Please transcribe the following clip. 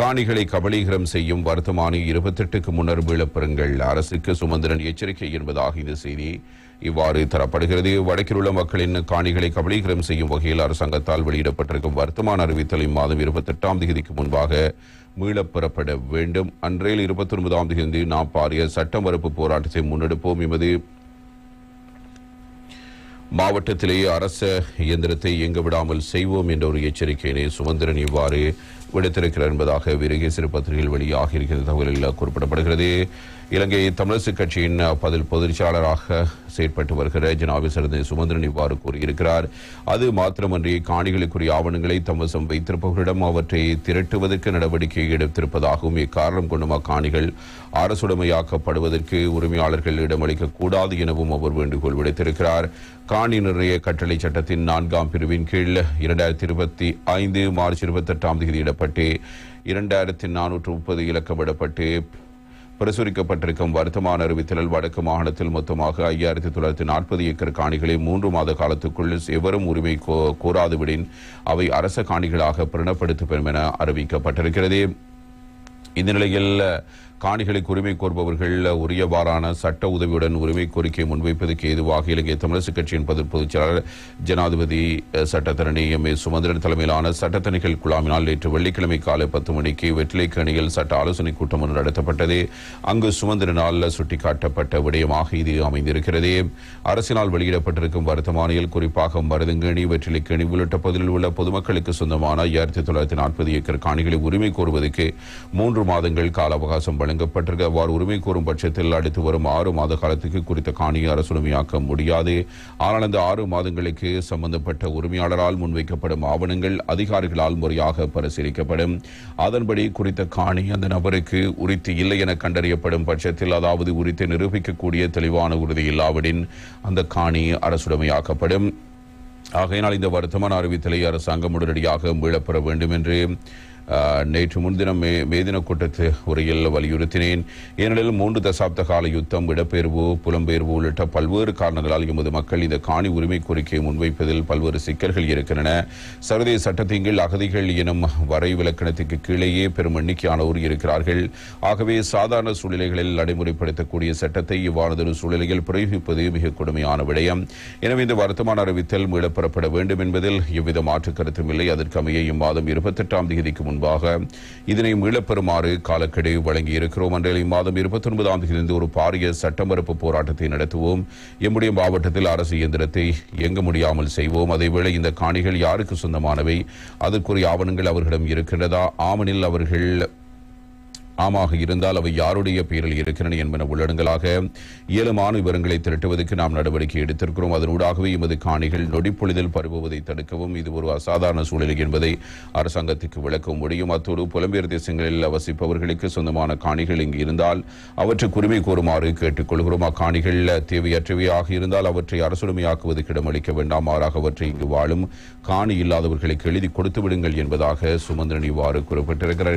காணிகளை கபலீகரம் செய்யும் வர்த்தமானி இருபத்தெட்டுக்கு முன்னர் மீளப்பெறுங்கள் அரசுக்கு சுமந்திரன் எச்சரிக்கை என்பதாக இந்த செய்தி இவ்வாறு தரப்படுகிறது. வடக்கில் உள்ள மக்களின் காணிகளை கபலீகரம் செய்யும் வகையில் அரசாங்கத்தால் வெளியிடப்பட்டிருக்கும் வர்த்தமான அறிவித்தல் இம்மாதம் இருபத்தெட்டாம் தேதிக்கு முன்பாக மீளப்பெறப்பட வேண்டும். அன்றையில் இருபத்தி ஒன்பதாம் தேதி நாம் பாரிய சட்டம் மறுப்பு போராட்டத்தை முன்னெடுப்போம். எமது மாவட்டத்திலேயே அரச இயந்திரத்தை இயங்க விடாமல் செய்வோம் என்ற ஒரு எச்சரிக்கையினை சுமந்திரன் இவ்வாறு விடுத்திருக்கிறார் என்பதாக விருகேசரி பத்திரிகையில் வெளியாகி இருக்கிற தகவலில் குறிப்பிடப்படுகிறது. இலங்கை தமிழரசு கட்சியின் பதில் பொதுச்செயலாளராக செயற்பட்டு வருகிற ஜனாபிசரது சுமந்திரன் இவ்வாறு கூறியிருக்கிறார். அது மாத்திரமன்றி காணிகளுக்குரிய ஆவணங்களை தமசம் வைத்திருப்பவர்களிடம் அவற்றை திரட்டுவதற்கு நடவடிக்கை எடுத்திருப்பதாகவும் இக்காரணம் கொண்டும் அக்காணிகள் அரசுடைமையாக்கப்படுவதற்கு உரிமையாளர்கள் இடமளிக்க கூடாது எனவும் அவர் வேண்டுகோள் விடுத்திருக்கிறார். காணி நிர்ணய கட்டளை சட்டத்தின் நான்காம் பிரிவின் கீழ் இரண்டாயிரத்தி இருபத்தி ஐந்து மார்ச் இருபத்தெட்டாம் தேதி இடப்பட்டு இரண்டாயிரத்தி நானூற்று முப்பது இலக்கமிடப்பட்டு பிரசுரிக்கப்பட்டிருக்கும் வர்த்தமான அறிவித்தலில் வடக்கு மாகாணத்தில் மொத்தமாக ஐயாயிரத்தி தொள்ளாயிரத்தி நாற்பது ஏக்கர் காணிகளை மூன்று மாத காலத்துக்குள் எவரும் உரிமை கோ- கோராதுவிடின் அவை அரச காணிகளாக பிரணப்படுத்தப்படும் என அறிவிக்கப்பட்டிருக்கிறது. இந்த நிலையில் காணிகளுக்கு உரிமை கோருபவர்கள் உரியவாறான சட்ட உதவியுடன் உரிமை கோரிக்கை முன்வைப்பதற்கு ஏதுவாக இலங்கை தமிழரசு கட்சியின் பதில் பொதுச் செயலாளர் ஜனாதிபதி சட்டத்தரணி எம். ஏ. சுமந்திரன் தலைமையிலான சட்டத்தணிகள் குழாமினால் நேற்று வெள்ளிக்கிழமை காலை பத்து மணிக்கு வெற்றிலைக்கணியில் சட்ட ஆலோசனை கூட்டம் ஒன்று நடத்தப்பட்டது. அங்கு சுமந்திரனால் சுட்டிக்காட்டப்பட்ட விடயமாக இது அமைந்திருக்கிறது. அரசினால் வெளியிடப்பட்டிருக்கும் வருத்தமானியில் குறிப்பாக மருதங்கணி வெற்றிலைக்கணி உள்ளிட்ட பகுதியில் உள்ள பொதுமக்களுக்கு சொந்தமான ஆயிரத்தி தொள்ளாயிரத்தி நாற்பது ஏக்கர் காணிகளை உரிமை கோருவதற்கு மூன்று மாதங்கள் கால அவகாசம் வழங்கப்பட்டிருக்க. அவ்வாறு உரிமை கோரும் பட்சத்தில் அடுத்து வரும் ஆறு மாத காலத்துக்கு குறித்த காணியை அரசுரிமையாக்க முடியாது. ஆனால் அந்த ஆறு மாதங்களுக்கு சம்பந்தப்பட்ட உரிமையாளரால் முன்வைக்கப்படும் ஆவணங்கள் அதிகாரிகளால் முறையாக பரிசீலிக்கப்படும். அதன்படி குறித்த காணி அந்த நபருக்கு உரித்து இல்லை என கண்டறியப்படும் பட்சத்தில் அதாவது உரித்தை நிரூபிக்கக்கூடிய தெளிவான உறுதி இல்லாவிடின் அந்த காணி அரசுடைமையாக்கப்படும் ஆகையினால் இந்த வருத்தமான அறிவித்தலை அரசாங்கம் உடனடியாக மீளப்பெற வேண்டும் என்று நேற்று முன்தினம் மே மேதின கூட்டத்து உரையில் வலியுறுத்தினேன். ஏனெனில் மூன்று தசாப்த கால யுத்தம் இடப்பெயர்வு புலம்பெயர்வு உள்ளிட்ட பல்வேறு காரணங்களால் எமது மக்கள் இந்த காணி உரிமை கோரிக்கையை முன்வைப்பதில் பல்வேறு சிக்கல்கள் இருக்கின்றன. சர்வதேச சட்டத்தின் கீழ் அகதிகள் எனும் வரை விலக்கணத்துக்கு கீழேயே பெரும் எண்ணிக்கையானோர் இருக்கிறார்கள். ஆகவே சாதாரண சூழ்நிலைகளில் நடைமுறைப்படுத்தக்கூடிய சட்டத்தை இவ்வாறதொரு சூழ்நிலையில் பிரயோகிப்பது மிக கொடுமையான விடயம். எனவே இந்த வருத்தமான அறிவித்தல் மீளப்பெறப்பட வேண்டும் என்பதில் எவ்வித மாற்று கருத்தும் இல்லை. அதற்கமைய இம்மாதம் இருபத்தெட்டாம் தேதிக்கு முன் முன்பாக இதனையும் இழப்பெறுமாறு காலக்கெடு வழங்கி இருக்கிறோம் அன்றைய இம்மாதம் இருபத்தி ஒன்பதாம் தேதியிலிருந்து ஒரு பாரிய சட்டமறுப்பு போராட்டத்தை நடத்துவோம். எம்முடைய மாவட்டத்தில் அரசு இயந்திரத்தை இயங்க முடியாமல் செய்வோம். அதேவேளை இந்த காணிகள் யாருக்கு சொந்தமானவை? அதற்குரிய ஆவணங்கள் அவர்களிடம் இருக்கின்றதா? ஆமனில் அவர்கள் ஆமாக இருந்தால் அவை யாருடைய பெயரில் இருக்கிறன என்பன உள்ளடங்கலாக இயலுமான விவரங்களை திரட்டுவதற்கு நாம் நடவடிக்கை எடுத்திருக்கிறோம். அதனூடாகவே எமது காணிகள் நொடிப்பொழுதில் பரவுவதை தடுக்கவும் இது ஒரு அசாதாரண சூழ்நிலை என்பதை அரசாங்கத்துக்கு விளக்க முடியும். அத்தோடு புலம்பெயர் தேசங்களில் வசிப்பவர்களுக்கு சொந்தமான காணிகள் இங்கு இருந்தால் அவற்றுக்கு உரிமை கோருமாறு கேட்டுக்கொள்கிறோம். அக்காணிகள் தேவையற்றவையாக இருந்தால் அவற்றை அரசுடைமையாக்குவதற்கு இடமளிக்க வேண்டாம். மாறாக அவற்றை இங்கு வாழும் காணி இல்லாதவர்களுக்கு எழுதி கொடுத்து விடுங்கள் என்பதாக சுமந்திரன் இவ்வாறு குறிப்பிட்டிருக்கிறார்.